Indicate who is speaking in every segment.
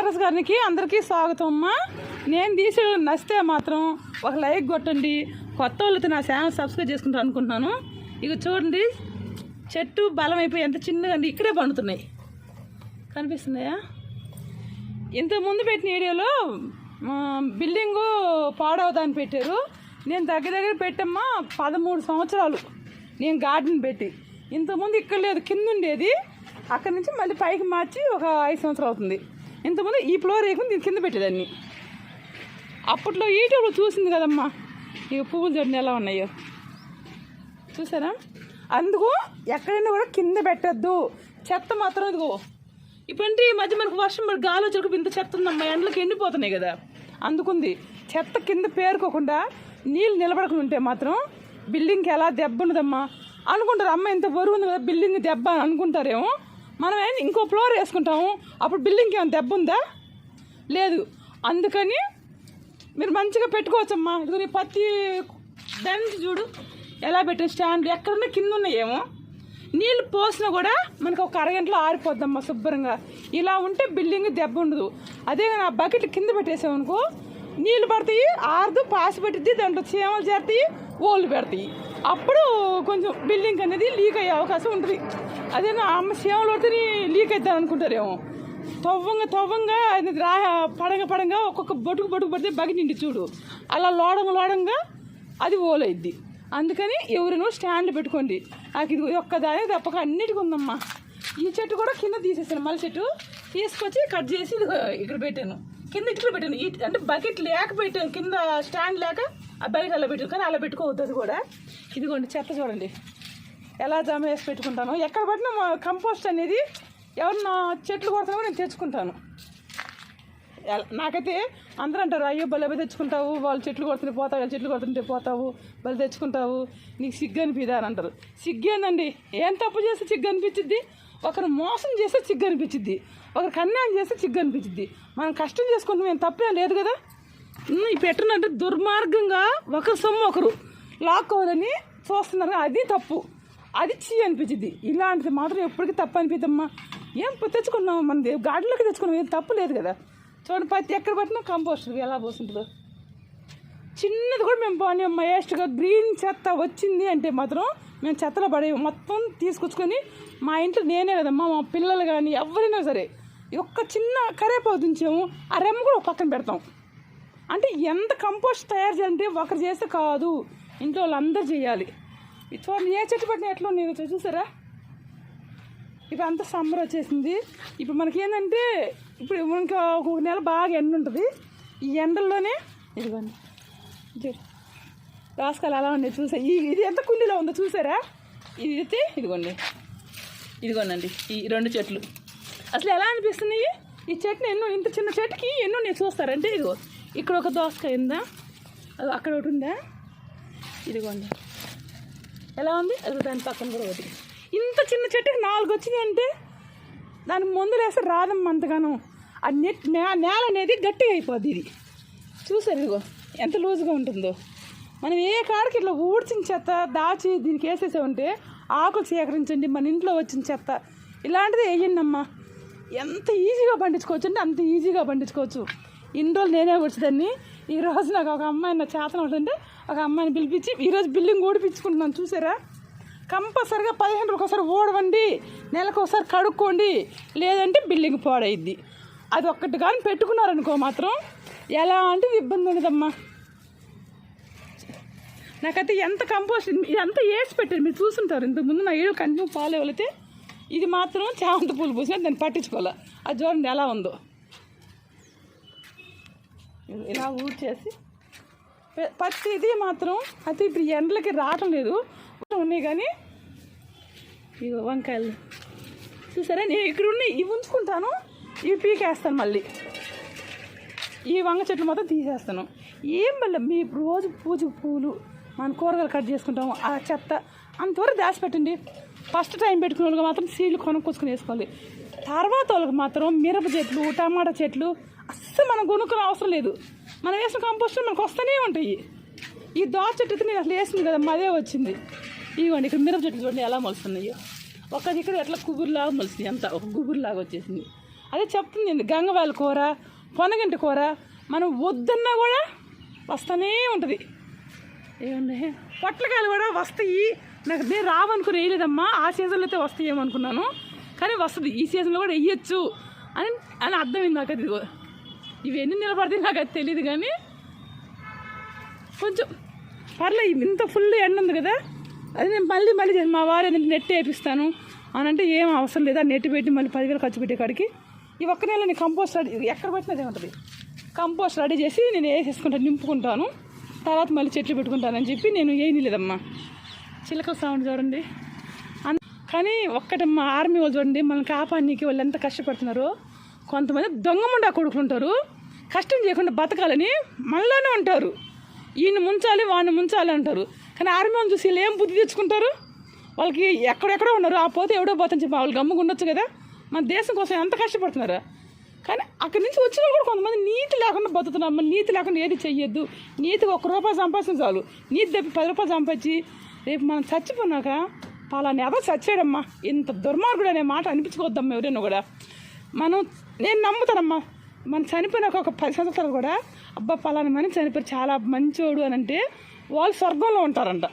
Speaker 1: Terrace గారికి అందరికీ స్వాగతం అమ్మా. నేను తీసి నచ్చితే మాత్రం ఒక లైక్ కొట్టండి. కొత్త వాళ్ళతో నా ఛానల్ సబ్స్క్రైబ్ చేసుకుంటాను అనుకుంటున్నాను. ఇక చూడండి చెట్టు బలం అయిపోయి ఎంత చిన్నగా ఇక్కడే పండుతున్నాయి. కనిపిస్తున్నాయా? ఇంతకుముందు పెట్టిన వీడియోలో బిల్డింగు పాడవదాన్ని పెట్టారు. నేను దగ్గర దగ్గర పెట్టమ్మా పదమూడు సంవత్సరాలు నేను గార్డెన్ పెట్టి. ఇంతకుముందు ఇక్కడ లేదు కింద ఉండేది. అక్కడ నుంచి మళ్ళీ పైకి మార్చి ఒక ఐదు సంవత్సరాలు అవుతుంది. ఇంతకుముందు ఈ ఫ్లోర్ వేయకుండా దీని కింద పెట్టేదాన్ని. అప్పట్లో యూట్యూబ్లో చూసింది కదమ్మా. ఇక పువ్వులు చూడండి ఎలా ఉన్నాయో. చూసారా? అందుకు ఎక్కడైనా కూడా కింద పెట్టద్దు. చెత్త మాత్రం ఇదిగో. ఇప్పుడంటే ఈ మధ్య మనకు వర్షం మరి గాలి వచ్చేటప్పుడు ఇంత చెత్త ఉందమ్మా. ఎండలకు ఎండిపోతున్నాయి కదా. అందుకుంది. చెత్త కింద పేరుకోకుండా నీళ్ళు నిలబడకుండా ఉంటే మాత్రం బిల్డింగ్కి ఎలా దెబ్బ ఉండదమ్మా అనుకుంటారు అమ్మ ఇంత బరువు ఉంది కదా బిల్డింగ్ దెబ్బ అనుకుంటారేమో. మనం ఇంకో ఫ్లోర్ వేసుకుంటాము? అప్పుడు బిల్డింగ్కి ఏమైనా దెబ్బ ఉందా? లేదు. అందుకని మీరు మంచిగా పెట్టుకోవచ్చమ్మా. ఇది నీ పత్తి దాని నుంచి చూడు. ఎలా పెట్టిన స్టాండ్ ఎక్కడున్నా కింద ఉన్నాయేమో. నీళ్ళు పోసినా కూడా మనకు ఒక అరగంటలో ఆరిపోద్దమ్మా శుభ్రంగా. ఇలా ఉంటే బిల్డింగ్ దెబ్బ ఉండదు. అదే నా బకెట్ కింద పెట్టేసామనుకో నీళ్ళు పడతాయి ఆరదు పాసి పెట్టిద్ది దాంట్లో చీమలు చేరుతాయి ఓళ్ళు పెడతాయి. అప్పుడు కొంచెం బిల్డింగ్ అనేది లీక్ అయ్యే అవకాశం ఉంటుంది. అదే నా అమ్మ సేవలు పడితే లీక్ అవుతాను అనుకుంటారేమో. తవ్వంగా తవ్వంగా అది రా పడంగా పడంగా ఒక్కొక్క బొటుకు బొటుకు పడితే బగి నిండి చూడు. అలా లోడంగా లోడంగా అది ఓలైద్ది. అందుకని ఎవరినో స్టాండ్ పెట్టుకోండి. నాకు ఇది ఒక్కదానే తప్పక అన్నిటికీ ఉందమ్మా. ఈ చెట్టు కూడా కింద తీసేసాను మళ్ళీ చెట్టు తీసుకొచ్చి కట్ చేసి ఇక్కడ పెట్టాను. కింద ఇట్లా పెట్టాను. ఈ అంటే బకెట్ లేక పెట్టాను కింద స్టాండ్ లేక ఆ బకెట్ అలా పెట్టాను కానీ అలా పెట్టుకోవద్దు అది కూడా. ఇదిగోండి చెత్త చూడండి. ఎలా జమ వేసి పెట్టుకుంటాను ఎక్కడ పట్టినా మా కంపోస్ట్ అనేది ఎవరన్నా చెట్లు కొడతానో నేను తెచ్చుకుంటాను. నాకైతే అందరూ అంటారు అయ్యో భలే తెచ్చుకుంటావు వాళ్ళు చెట్లు కొడుతుంటే పోతావు వాళ్ళు చెట్లు కొడుతుంటే పోతావు భలే తెచ్చుకుంటావు నీకు సిగ్గు అనిపిదా? అని అంటారు. సిగ్గేందండి ఏం తప్పు చేస్తే సిగ్గు అనిపించిద్ది? ఒకరు మోసం చేస్తే సిగ్గు అనిపించిద్ది. ఒకరికి అన్యాయం చేస్తే సిగ్గు అనిపించిద్ది. మనం కష్టం చేసుకుంటాం మేము తప్పేం లేదు కదా? ఈ పెట్టినంటే దుర్మార్గంగా ఒకరు సొమ్ము ఒకరు లాక్కోవాలని చూస్తున్నారు అది తప్పు. అది చీ అనిపించింది. ఇలాంటిది మాత్రం ఎప్పటికీ తప్పు అనిపిద్దమ్మా. ఏం తెచ్చుకున్నాం మన గార్డెన్లోకి తెచ్చుకున్నాం. ఏం తప్పు లేదు కదా. చూడండి ప్రతి ఎక్కడ పట్టినా కంపోస్టర్ ఎలా పోస్తుంటుందో చిన్నది కూడా మేము పోనీ వేస్ట్గా గ్రీన్ చెత్త వచ్చింది అంటే మాత్రం మేము చెత్తలో పడే మొత్తం తీసుకొచ్చుకొని మా ఇంట్లో నేనే కదమ్మా మా పిల్లలు కానీ ఎవరైనా సరే ఒక్క చిన్న కరేపాకు దించాము ఆ రెమ్మ కూడా ఒక పక్కన పెడతాం. అంటే ఎంత కంపోస్ట్ తయారు చేయాలంటే ఒకరు చేస్తే కాదు ఇంట్లో వాళ్ళందరూ చేయాలి. చూడండి ఏ చెట్టు పట్టిన ఎట్లా ఉన్నాయి ఇదిగో చూసారా? ఇప్పుడు అంతా సమ్మర్ వచ్చేసింది. ఇప్పుడు మనకి ఏంటంటే ఇప్పుడు మనకి ఒక నెల బాగా ఎండ ఉంటుంది. ఈ ఎండల్లోనే ఇదిగోండి. ఇది రాసుకాలు అలా ఉన్నాయి చూసా. ఈ ఇది ఎంత కుండీలో ఉందో చూసారా? ఇది అయితే ఇదిగోండి. ఇదిగోనండి ఈ రెండు చెట్లు. అసలు ఎలా అనిపిస్తున్నాయి? ఈ చెట్టుని ఎన్నో ఇంత చిన్న చెట్టుకి ఎన్నో నేను చూస్తారంటే ఇదిగో ఇక్కడ ఒక దోసకాయ ఉందా? అది అక్కడ ఒకటి ఉందా? ఇదిగోండి. ఎలా ఉంది? అది దాని పక్కన కూడా ఒకటి. ఇంత చిన్న చెట్టుకి నాలుగు వచ్చినాయి దాని దానికి మందులు వేస్తే రాదమ్మ అంతగాను. ఆ నెట్ నే- నేల అనేది గట్టిగా అయిపోద్ది ఇది. చూసారు ఇదిగో ఎంత లూజ్గా ఉంటుందో. మనం ఏ కాడికి ఇట్లా ఊడ్చిన చెత్త దాచి దీనికి వేసేసామంటే ఆకులు సేకరించండి మన ఇంట్లో వచ్చిన చెత్త. ఇలాంటిది వేయండి అమ్మా ఎంత ఈజీగా పండించుకోవచ్చు అంటే అంత ఈజీగా పండించుకోవచ్చు. ఇన్ని రోజులు నేనే వచ్చేదాన్ని ఈ రోజు నాకు ఒక అమ్మాయి నా చేతన ఉంటుంటే ఒక అమ్మాయిని పిలిపించి ఈరోజు బిల్డింగ్ ఓడిపించుకుంటున్నాను చూసారా? కంపల్సరిగా పదిహేను రోజులకు ఒకసారి ఓడవండి నెలకు ఒకసారి కడుక్కోండి లేదంటే బిల్డింగ్ పాడైద్ది. అది ఒక్కటి కానీ పెట్టుకున్నారనుకో మాత్రం ఎలాంటిది ఇబ్బంది ఉండదమ్మా. నాకైతే ఎంత కంపోస్ట్ ఇదంతా ఏడ్చి పెట్టారు మీరు చూసుంటారు ఇంతకుముందు నా ఏడు కంటిన్యూ పాలు ఇది మాత్రం చామంతి పూలు పూసిన దాన్ని పట్టించుకోవాలి. అది చూడండి ఎలా ఉందో. ఇలా ఊడ్చేసి. పె- ఇది మాత్రం అయితే ఇప్పుడు ఎండలకి రావటం లేదు. ఉన్నాయి కానీ ఇగో వంకాయలు. చూసారా? నేను ఇక్కడ ఉన్న ఇవి ఉంచుకుంటాను. ఇవి పీకేస్తాను మళ్ళీ. ఈ వంగ చెట్లు మొత్తం తీసేస్తాను. ఏం మళ్ళీ మీ రోజు పూజ పూలు మన కూరగాయలు కట్ చేసుకుంటాము ఆ చెత్త అంతవరకు దాచిపెట్టండి. ఫస్ట్ టైం పెట్టుకున్న వాళ్ళకి మాత్రం సీడ్లు కొనుక్కొచ్చుకొని వేసుకోవాలి. తర్వాత వాళ్ళకి మాత్రం మిరప చెట్లు టమాటా చెట్లు అస్సలు మనం కొనుక్కునే అవసరం లేదు. మనం వేసిన కంపోస్ట్ మనకు వస్తూనే ఉంటాయి. ఈ దోస చెట్టు అయితే నేను అసలు వేసింది కదా అదే వచ్చింది. ఇవ్వండి ఇక్కడ మిరప చెట్లు చూడండి ఎలా మొలుస్తున్నాయో. ఒక ఇక్కడ ఎట్లా కుబురులాగా మొలిసింది అంత ఒక గుబురులాగా వచ్చేసింది. అదే చెప్తుంది గంగవాల కూర పొనగంటి కూర మనం వద్దన్నా కూడా వస్తూనే ఉంటుంది. ఏమండి పొట్లకాయలు కూడా వస్తాయి. నాకు నేను రావనుకుని వేయలేదమ్మా ఆ సీజన్లో అయితే వస్తాయేమో అనుకున్నాను. కానీ వస్తుంది ఈ సీజన్లో కూడా వేయచ్చు అని అని అర్థమైంది నాకు అది. ఇవి ఎన్ని నిలబడతాయి నాకు అది తెలియదు కానీ కొంచెం పర్లేదు ఇంత ఫుల్ ఎండ ఉంది కదా. అది నేను మళ్ళీ మళ్ళీ మా వారు ఏంటంటే నెట్ వేపిస్తాను అని అంటే ఏం అవసరం లేదా. నెట్ పెట్టి మళ్ళీ పదివేలు ఖర్చు పెట్టే కాడికి ఈ ఒక్క నెల నేను కంపోస్ట్ రెడీ ఎక్కడ పెట్టినా అదే ఉంటుంది. కంపోస్ట్ రెడీ చేసి నేను వేసేసుకుంటాను నింపుకుంటాను. తర్వాత మళ్ళీ చెట్లు పెట్టుకుంటానని చెప్పి నేను ఏమీ లేదమ్మా చిలక సౌండ్ చూడండి. అన్- కానీ ఒక్కటమ్మా ఆర్మీ వాళ్ళు చూడండి మనం కాపాడనీకి వాళ్ళు ఎంత కష్టపడుతున్నారో కొంతమంది దొంగముండా కొడుకుంటారు కష్టం చేయకుండా బతకాలని మనలోనే ఉంటారు. ఈయన ముంచాలి వాడిని ముంచాలి అంటారు. కానీ ఆర్మీ వాళ్ళు చూసి వీళ్ళు ఏం బుద్ధి తెచ్చుకుంటారు? వాళ్ళకి ఎక్కడెక్కడో ఉన్నారు. ఆ పోతే ఎవడో పోతని చెప్పి వాళ్ళు గమ్ముగా ఉండొచ్చు కదా. మన దేశం కోసం ఎంత కష్టపడుతున్నారు? కానీ అక్కడి నుంచి వచ్చిన కూడా కొంతమంది నీతి లేకుండా బతుకుతున్నారు. మన నీతి లేకుండా ఏది చెయ్యొద్దు. నీతికి ఒక్క రూపాయి సంపాదించిన చాలు. నీతి తప్పి పది రూపాయలు సంపాదించి రేపు మనం చచ్చిపోయినాక పలానా ఎవరు చచ్చాడమ్మా? ఇంత దుర్మార్గుడు అనే మాట అనిపించుకోవద్దమ్మా ఎవరైనా కూడా. మనం నేను నమ్ముతానమ్మా. మనం చనిపోయిన ఒక పది సంవత్సరాలు కూడా అబ్బా పలానా మనిషి చనిపోయి చాలా మంచోడు అని అంటే వాళ్ళు స్వర్గంలో ఉంటారంట.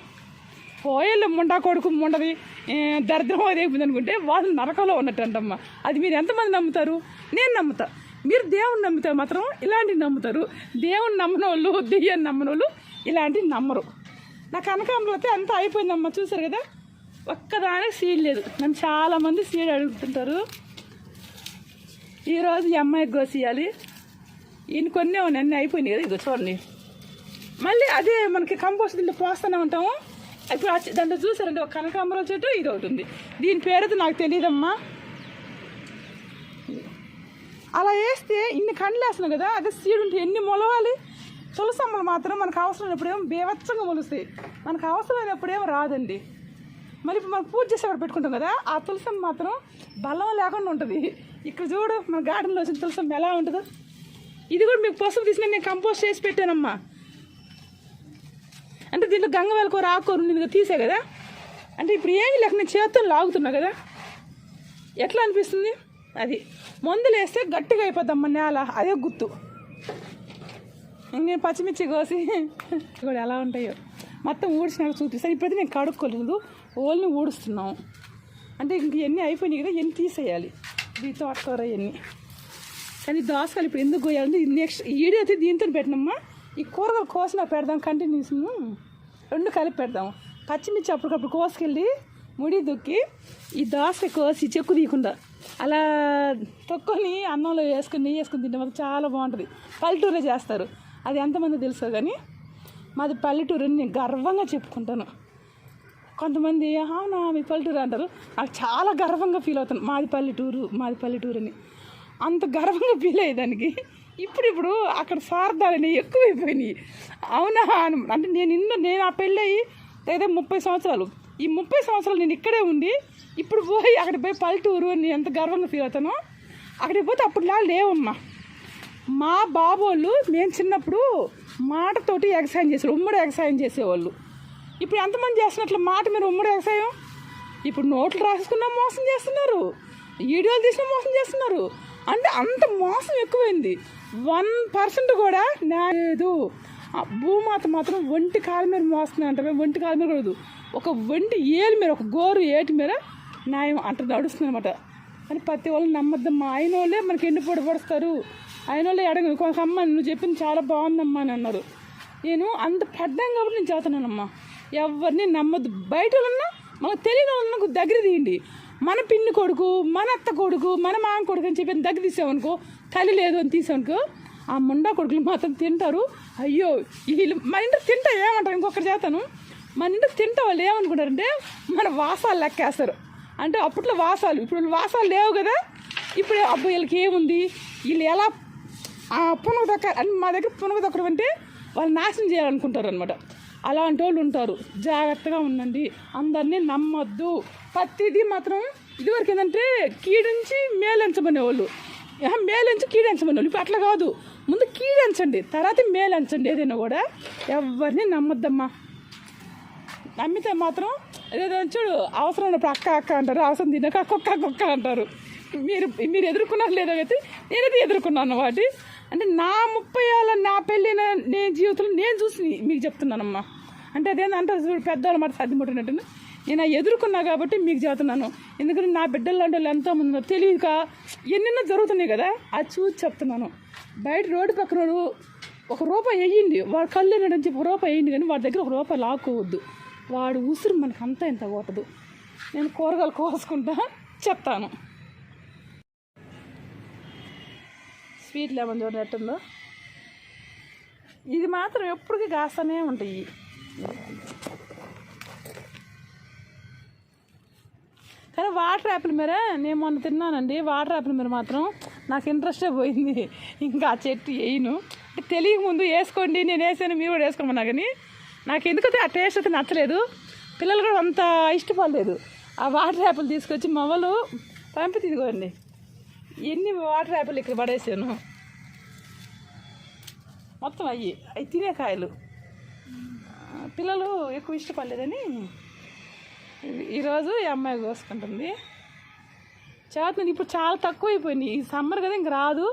Speaker 1: పోయేళ్ళు ముండా కొడుకు ముండది దరిద్రం అది అయిపోయింది అనుకుంటే వాళ్ళు నరకంలో ఉన్నట్టు అంటమ్మా అది మీరు ఎంతమంది నమ్ముతారు? నేను నమ్ముతా. మీరు దేవుని నమ్ముతారు మాత్రం ఇలాంటివి నమ్ముతారు. దేవుని నమ్మని వాళ్ళు దెయ్యాన్ని నమ్మని వాళ్ళు ఇలాంటివి నమ్మరు. నా కనకాంబరం అయితే అంతా అయిపోయిందమ్మా. చూసారు కదా? ఒక్కదానికి సీడ్ లేదు. నన్ను చాలామంది సీడ్ అడుగుతుంటారు. ఈరోజు ఈ అమ్మాయికి కోసేయాలి ఈయన కొన్ని అన్నీ అయిపోయినాయి కదా చూడండి. మళ్ళీ అదే మనకి కంపోస్ట్ దీంట్లో పోస్తూనే ఉంటాము. ఇప్పుడు దాంట్లో చూసారంటే ఒక కనకాంబరం చెట్టు ఇది ఒకటి ఉంది. దీని పేరుతో నాకు తెలియదమ్మా అలా వేస్తే ఇన్ని కండ్లు వేస్తున్నావు కదా అదే సీడ్ ఉంటే ఎన్ని మొలవాలి? తులసమ్మలు మాత్రం మనకు అవసరమైనప్పుడేమో బేవచ్చంగా మొలుస్తాయి. మనకు అవసరమైనప్పుడేమో రాదండి. మరి ఇప్పుడు మనం పూజ చేసేవాడు పెట్టుకుంటాం కదా ఆ తులసమ్మ మాత్రం బలం లేకుండా ఉంటుంది. ఇక్కడ చూడు మన గార్డెన్లో వచ్చిన తులసమ్మ ఎలా ఉంటుందో. ఇది కూడా మీకు పసుపు తీసిన నేను కంపోస్ట్ చేసి పెట్టానమ్మా. అంటే దీంట్లో గంగవేల కూర ఆకుకూర ఉంది కదా తీసే కదా. అంటే ఇప్పుడు ఏమీ లేక నేను చేత్తో లాగుతున్నా కదా. ఎట్లా అనిపిస్తుంది? అది మందులు వేస్తే గట్టిగా అయిపోద్దమ్మా నేల అదే గుర్తు. నేను పచ్చిమిర్చి కోసి కూడా ఎలా ఉంటాయో. మొత్తం ఊడ్చినాక చూపిస్తాను ఇప్పుడైతే నేను కడుక్కోలేదు. ఓల్ని ఊడుస్తున్నాం. అంటే ఇంక ఇవన్నీ అయిపోయినాయి కదా ఎన్ని తీసేయాలి. ఈ తోటకూర ఇవన్నీ కానీ దోసకాయలు ఇప్పుడు ఎందుకు కోయాలంటే నెక్స్ట్ ఈడీ అయితే దీంతో పెట్టినమ్మా. ఈ కూరగాయలు కోసిన పెడదాం కంటిన్యూస్ రెండు కలిపి పెడదాం. పచ్చిమిర్చి అప్పటికప్పుడు కోసుకెళ్ళి ముడి దుక్కి ఈ దోసకాయ కోసి చెక్కు తీయకుండా అలా తొక్కొని అన్నంలో వేసుకుని నెయ్యి వేసుకొని తింటే మాకు చాలా బాగుంటుంది. పల్లెటూరే చేస్తారు. అది ఎంతమంది తెలుసో కానీ మాది పల్లెటూరు నేను గర్వంగా చెప్పుకుంటాను. కొంతమంది అవునా మీ పల్లెటూరు అంటారు. నాకు చాలా గర్వంగా ఫీల్ అవుతాను మాది పల్లెటూరు మాది పల్లెటూరు అని అంత గర్వంగా ఫీల్ అయ్యేదానికి ఇప్పుడిప్పుడు అక్కడ స్వార్థాలని ఎక్కువైపోయినాయి. అవునా? అని అంటే నేను ఇన్న నేను ఆ పెళ్ళయి అయితే ముప్పై సంవత్సరాలు. ఈ ముప్పై సంవత్సరాలు నేను ఇక్కడే ఉండి ఇప్పుడు పోయి అక్కడ పోయి పల్లెటూరు అని ఎంత గర్వంగా ఫీల్ అవుతానో అక్కడికి పోతే అప్పుడులా లేవమ్మా. మా బాబోళ్ళు మేము చిన్నప్పుడు మాటతోటి వ్యవసాయం చేసేవాళ్ళు ఉమ్మడి వ్యవసాయం చేసేవాళ్ళు. ఇప్పుడు ఎంతమంది చేస్తున్నట్లు మాట మీరు ఉమ్మడి వ్యవసాయం? ఇప్పుడు నోట్లు రాసుకున్నా మోసం చేస్తున్నారు. వీడియోలు తీసినా మోసం చేస్తున్నారు. అంటే అంత మోసం ఎక్కువైంది. వన్ పర్సెంట్ కూడా న్యాయం లేదు. ఆ భూమాత మాత్రం ఒంటి కాలు మీద మోస్తుంది అంటే ఒంటి కాల మీద కూడా ఒక ఒంటి ఏలు మీద ఒక గోరు ఏటి మీద న్యాయం అంట నడుస్తుంది అనమాట అని ప్రతి వాళ్ళు నమ్మద్దమ్మా ఆయన వాళ్ళే మనకి ఎన్ని పొడి పడుస్తారు. ఆయన వాళ్ళే అడగ కొంత అమ్మ నువ్వు చెప్పింది చాలా బాగుందమ్మా అని అన్నారు. నేను అంత పడ్డాం కాబట్టి నేను చేస్తున్నానమ్మా. ఎవరిని నమ్మద్దు బయట ఉన్నా మనకు తెలియని వాళ్ళకు దగ్గర తీయండి. మన పిన్ని కొడుకు మన అత్త కొడుకు మన మామ కొడుకు అని చెప్పి దగ్గర తీసామనుకో తల్లి లేదు అని తీసామనుకో ఆ ముండా కొడుకులు మాత్రం తింటారు. అయ్యో వీళ్ళు మన ఇంటికి తింటా ఏమంటారు? ఇంకొకటి చేస్తాను. మన ఇంటికి తింటా వాళ్ళు ఏమనుకుంటారంటే మన వాసాలు లెక్కేస్తారు. అంటే అప్పట్లో వాసాలు ఇప్పుడు వాసాలు లేవు కదా. ఇప్పుడు అబ్బాయి వీళ్ళకి ఏముంది? వీళ్ళు ఎలా పునుగు దక్క అని మా దగ్గర పునుగు దక్కడం అంటే వాళ్ళు నాశనం చేయాలనుకుంటారు అనమాట అలాంటి వాళ్ళు ఉంటారు. జాగ్రత్తగా ఉండండి. అందరినీ నమ్మొద్దు. ప్రతిదీ మాత్రం ఇదివరకు ఏంటంటే కీడించి మేలంచమనే వాళ్ళు మేలంచి కీడించమనే వాళ్ళు ఇప్పుడు అట్లా కాదు. ముందు కీడించండి. తర్వాత మేలంచండి ఏదైనా కూడా. ఎవరిని నమ్మొద్దమ్మా. నమ్మితే మాత్రం ఏదో చూడు అవసరం ఉన్నప్పుడు అక్క అక్క అంటారు. అవసరం తినక కుక్క కుక్క అంటారు. మీరు మీరు ఎదుర్కొన్నారు లేదో అయితే నేనైతే ఎదుర్కొన్నాను వాటి. అంటే నా ముప్పై ఏళ్ళ నా పెళ్ళిన నేను జీవితంలో నేను చూసి మీకు చెప్తున్నానమ్మా. అంటే అదేంటంటారు చూడు పెద్దవాళ్ళు మాట సర్ది నేను ఎదుర్కొన్నా కాబట్టి మీకు చెబుతున్నాను. ఎందుకంటే నా బిడ్డలు లాంటి వాళ్ళు ఎంతో తెలియక ఎన్నెన్నో జరుగుతున్నాయి కదా? అది చూసి చెప్తున్నాను. బయట రోడ్డు పక్కన ఒక రూపాయి వేయండి. వాడు కళ్ళు అని చెప్పి ఒక రూపాయి వేయండి కానీ వాడి దగ్గర ఒక రూపాయి లాక్కోవద్దు. వాడు ఉసురు మనకు అంతా ఇంత కొట్టదు నేను కూరగాయలు కోసుకుంటా చెప్తాను. స్వీట్ లెమన్ చూడండి ఎట్టుందో ఇది మాత్రం ఎప్పటికీ కాస్తూనే ఉంటాయి. కానీ వాటర్ యాపిల్ మీరే? నేను మొన్న తిన్నానండి. వాటర్ యాపిల్ మీరు మాత్రం నాకు ఇంట్రెస్టే పోయింది. ఇంకా ఆ చెట్టు వేయను. అంటే తెలియక ముందు వేసుకోండి. నేను వేసాను మీరు కూడా వేసుకోమన్నా కానీ నాకు ఎందుకంటే ఆ టేస్ట్ అయితే నచ్చలేదు. పిల్లలు కూడా అంత ఇష్టపడలేదు. ఆ వాటర్ యాపిల్ తీసుకొచ్చి మవ్వలు పంపి తీసుకోండి. ఎన్ని వాటర్ యాపిల్ ఇక్కడ పడేసాను? మొత్తం అయ్యి. అవి తినే కాయలు. పిల్లలు ఎక్కువ ఇష్టపడలేదని ఈరోజు ఈ అమ్మాయి కోసుకుంటుంది. చేస్తుంది ఇప్పుడు చాలా తక్కువ అయిపోయినాయి ఈ సమ్మర్ కదా ఇంక రాదు.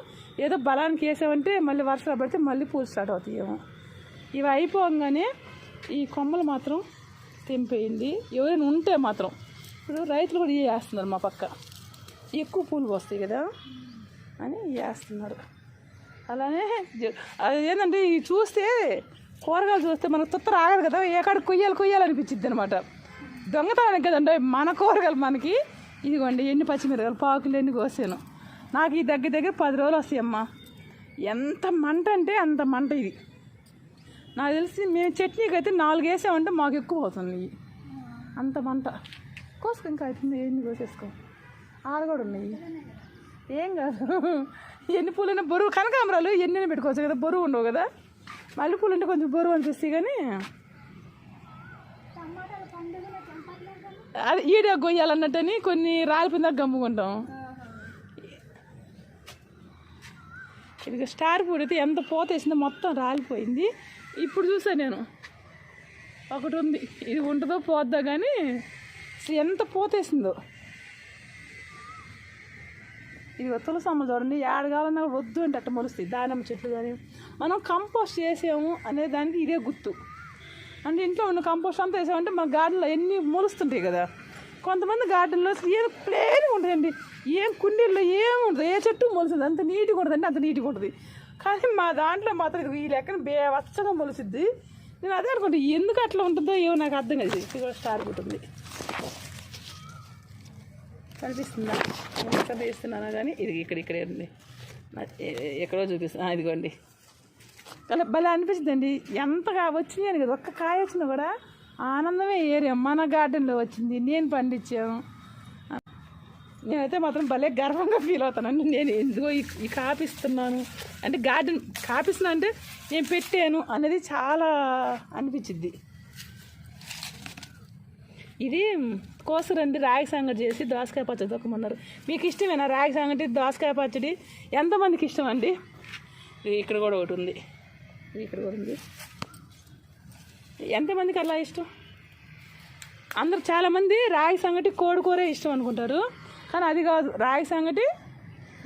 Speaker 1: ఏదో బలానికి వేసామంటే మళ్ళీ వర్షాలు పడితే మళ్ళీ పూలు స్టార్ట్ అవుతాయేమో ఇవి అయిపోగానే ఈ కొమ్మలు మాత్రం తెంపేయండి. ఎవరైనా ఉంటే మాత్రం. ఇప్పుడు రైతులు కూడా ఇవి వేస్తున్నారు మా పక్క. ఎక్కువ పూలు వస్తాయి కదా అని వేస్తున్నారు. అలానే అది ఏంటంటే ఇవి చూస్తే కూరగాయలు చూస్తే మనకు తుత్తర రాగదు కదా ఎక్కడ కుయ్యాలి కొయ్యాలి అనిపించింది అనమాట దొంగతనం కదండి మన కూరగాయలు మనకి. ఇదిగోండి ఎన్ని పచ్చిమిరకాయలు పాకులు ఎన్ని కోసాను. నాకు ఈ దగ్గర దగ్గర పది రోజులు వస్తాయమ్మా. ఎంత మంట అంటే అంత మంట ఇది. నాకు తెలిసి మేము చట్నీకి అయితే నాలుగు వేసామంటే మాకు ఎక్కువ అవుతుంది ఇవి అంత మంట. కోసుకో ఇంకా అవుతుంది ఎన్ని కోసేసుకో? ఆడ కూడా ఉన్నాయి. ఏం కాదు. ఎన్ని పూలైనా బరువు కనకాంబరాలు ఎన్ని పెట్టుకోవచ్చు కదా బరువు ఉండవు కదా. మల్లె పూలు అంటే కొంచెం బరువు అనిపిస్తాయి కానీ అది ఈడే గొయ్యాలన్నట్టని కొన్ని రాలిపోయిన దాకా గమ్ముకుంటాం. ఇది స్టార్ పూడ్ అయితే ఎంత పోత వేసిందో మొత్తం రాలిపోయింది. ఇప్పుడు చూసాను నేను. ఒకటి ఉంది. ఇది ఉంటుందో పోద్దా కానీ ఎంత పోతేసిందో ఇది తులసమ్మ చూడండి. ఏడగాలన్నా వద్దు అంటే అట్ట మొలుస్తాయి. దానిమ్మ చెట్లు కానీ మనం కంపోస్ట్ చేసాము అనే దానికి ఇదే గుర్తు. అంటే ఇంట్లో ఉన్న కంపోస్ట్ అంతా వేసామంటే మన గార్డెన్లో ఎన్ని మొలుస్తుంటాయి కదా. కొంతమంది గార్డెన్లో ఏం ప్లేన్ ఉంటుందండి. ఏం కుండీల్లో ఏం ఉండదు. ఏ చెట్టు మొలుస్తుంది. అంత నీట్గా ఉంటుందండి అంత నీట్గా ఉంటుంది. కానీ మా దాంట్లో మాత్రం ఈ లెక్కన బేవచ్చగా మొలుస్తుంది. నేను అదే అనుకుంటా. ఎందుకు అట్లా ఉంటుందో ఏమో నాకు అర్థం కాదు. ఇది కూడా స్టార్ ఉంటుంది కనిపిస్తుందా? నేను ఎక్కడ తీస్తున్నానా కానీ ఇది ఇక్కడ ఇక్కడే ఉంది. ఎక్కడో చూపిస్తున్నా. ఇదిగోండి. అలా భలే అనిపించిందండి ఎంతగా వచ్చింది అని కదా ఒక్క కాయ వచ్చినా కూడా ఆనందమే ఏరియా. మన గార్డెన్లో వచ్చింది. నేను పండించాను. నేనైతే మాత్రం భలే గర్వంగా ఫీల్ అవుతానండి నేను ఎందుకో ఈ కాపిస్తున్నాను. అంటే గార్డెన్ కాపిస్తున్నా అంటే నేను పెట్టాను అనేది చాలా అనిపించింది ఇది కోసరండి రాగి సంగటి చేసి దోసకాయ పచ్చడి దొక్కమన్నారు మీకు ఇష్టమేనా రాగి సంగటి దోసకాయ పచ్చడి? ఎంతమందికి ఇష్టం అండి ఇది ఇక్కడ కూడా ఒకటి ఉంది. ఇక్కడ కూడా ఉంది. ఎంతమందికి అలా ఇష్టం? అందరు చాలామంది రాగి సంగటి కోడి కూరే ఇష్టం అనుకుంటారు. కానీ అది కాదు. రాగి సంగటి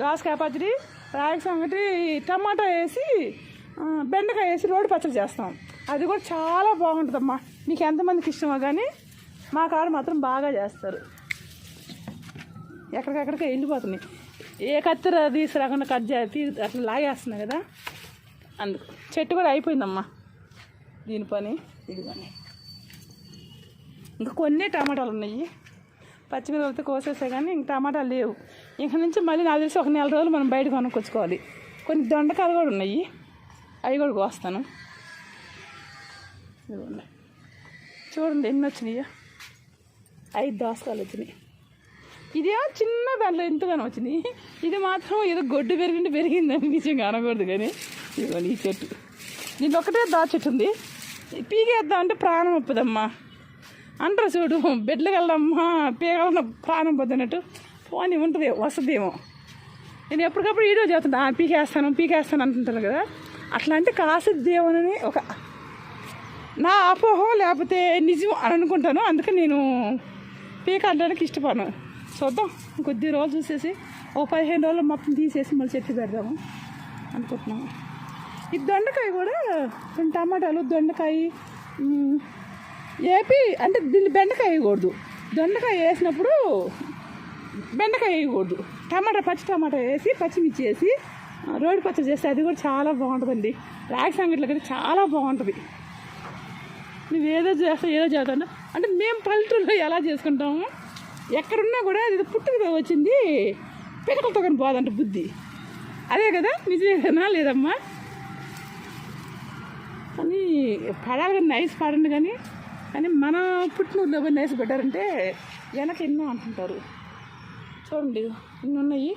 Speaker 1: దోసకాయ పచ్చడి రాగి సంగటి టమాటా వేసి బెండకాయ వేసి రోడ్డు పచ్చడి చేస్తాం. అది కూడా చాలా బాగుంటుందమ్మా. నీకు ఎంతమందికి ఇష్టమో కానీ మా కాడ మాత్రం బాగా చేస్తారు. ఎక్కడికెక్కడికి వెళ్ళిపోతున్నాయి ఏ కత్తెర తీసుకురాకుండా కట్ చేసి అట్లా లాగేస్తున్నాయి కదా. అందుకు. చెట్టు కూడా అయిపోయిందమ్మా. దీని పని ఇది పని. ఇంకా కొన్ని టమాటాలు ఉన్నాయి. పచ్చిమిరపకాయలతో కోసేసే కానీ ఇంక టమాటాలు లేవు. ఇంక నుంచి మళ్ళీ నాకు తెలిసి ఒక నెల రోజులు మనం బయట కొనుక్కొచ్చుకోవాలి. కొన్ని దొండకాయలు కూడా ఉన్నాయి. అవి కూడా కోస్తాను. ఇదిగోండి. చూడండి ఎన్ని వచ్చినాయో. ఐదు దోసకాయలు వచ్చినాయి. ఇదేమో చిన్న దాంట్లో ఎంతగానో వచ్చినాయి. ఇది మాత్రం ఏదో గొడ్డు పెరిగింది పెరిగిందని నిజంగా అనకూడదు కానీ. ఇదిగో ఈ చెట్టు. దీంట్లో ఒకటే దా చెట్టు ఉంది. పీకేద్దాం అంటే ప్రాణం ఒప్పదమ్మా. అంటారు చూడు బెడ్లకు వెళ్దామ్మా పీగలన్న ప్రాణం పొద్దున్నట్టు పోనీ ఉంటుంది వస్తుందేమో నేను ఎప్పటికప్పుడు వీడియో చేస్తుంటా పీకేస్తాను పీకేస్తాను అంటుంటారు కదా. అట్లా అంటే కాసిద్దేమోనని ఒక నా అపోహ లేకపోతే నిజం అని అనుకుంటాను. అందుకే నేను పీక అనడానికి ఇష్టపడను. చూద్దాం కొద్ది రోజులు చూసేసి ఓ పదిహేను రోజులు మొత్తం తీసేసి మళ్ళీ చెట్టు పెడదాము అనుకుంటున్నాము. ఈ దొండకాయ కూడా రెండు టమాటాలు దొండకాయ మ్, ఏపి అంటే దీన్ని బెండకాయ వేయకూడదు. దొండకాయ వేసినప్పుడు బెండకాయ వేయకూడదు. టమాటా పచ్చి టమాటా వేసి పచ్చిమిర్చి వేసి రోడ్డు పచ్చడి చేస్తే అది కూడా చాలా బాగుంటుందండి. రాగి సంగట్లో కదా చాలా బాగుంటుంది. నువ్వు ఏదో చేస్తావు ఏదో చేస్తావు అంటే మేము పల్లెటూరులో ఎలా చేసుకుంటాము? ఎక్కడున్నా కూడా ఇది పుట్టుకతో వచ్చింది. పిడకలతో కానీ పోదంట బుద్ధి. అదే కదా? నిజమే కదా లేదమ్మా? కానీ పడాలి నైస్ పాడండి కానీ కానీ మన పుట్టినూరులో పోయి నైస్ పెట్టారంటే వెనక ఎన్నో అంటుంటారు. చూడండి ఇన్ని ఉన్నాయి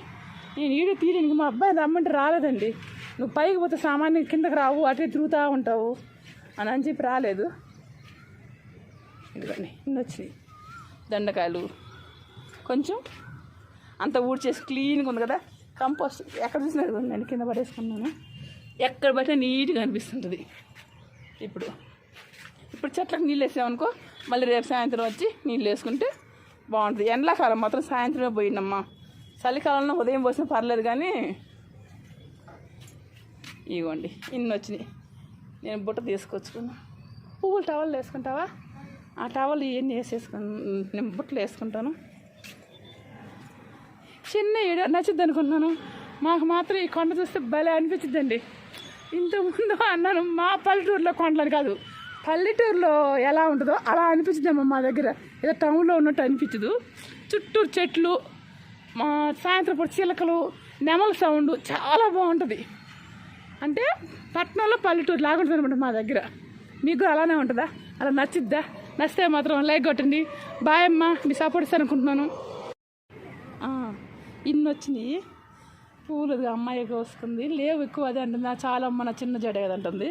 Speaker 1: నేను ఈడ తీయడానికి మా అబ్బాయి రమ్మంటే రాలేదండి. నువ్వు పైకి పోతే సామాన్యం కిందకి రావు అటే తిరుగుతూ ఉంటావు అని అని చెప్పి రాలేదు. ఇదిగోండి ఇన్ని వచ్చినాయి. దండకాయలు. కొంచెం అంత ఊడ్చేసి క్లీన్గా ఉంది కదా కంపోస్ట్. ఎక్కడ చూసినా నేను కింద పడేసుకున్నాను. ఎక్కడ పట్టినా నీట్గా అనిపిస్తుంటుంది. ఇప్పుడు ఇప్పుడు చెట్లకు నీళ్ళు వేసామనుకో మళ్ళీ రేపు సాయంత్రం వచ్చి నీళ్ళు వేసుకుంటే బాగుంటుంది. ఎండాకాలం మాత్రం సాయంత్రమే పోయిందమ్మా. చలికాలంలో ఉదయం పోసినా పర్లేదు కానీ ఇవ్వండి ఇన్ని వచ్చినాయి. నేను బుట్ట తీసుకొచ్చుకున్నా. పువ్వులు టవల్ వేసుకుంటావా? ఆ టవల్ ఇవన్నీ వేసేసుకుని నేను బుట్టలు వేసుకుంటాను. చిన్న ఏడు నచ్చుద్ది అనుకున్నాను మాకు మాత్రం ఈ కొండ చూస్తే భలే అనిపించిందండి ఇంతకుముందు అన్నాను మా పల్లెటూరులో కొండలని కాదు. పల్లెటూరులో ఎలా ఉంటుందో అలా అనిపించిందమ్మా మా దగ్గర. ఏదో టౌన్లో ఉన్నట్టు అనిపించదు. చుట్టూరు చెట్లు మా సాయంత్రం పూట చిలకలు నెమల సౌండ్ చాలా బాగుంటుంది. అంటే పట్టణంలో పల్లెటూరు లాగా ఉంటుంది అనమాట మా దగ్గర. మీకు అలానే ఉంటుందా? అలా నచ్చిద్దా? నచ్చితే మాత్రం లైక్ కొట్టండి. బాయ్ అమ్మ మీ సపోర్ట్ ఇస్తాను అనుకుంటున్నాను. ఇన్ని వచ్చినాయి పూలు అమ్మాయి కోసుకుంది. లేవు ఎక్కువ అదే అంటుంది. చాలా అమ్మ నా చిన్న జడ కదంటుంది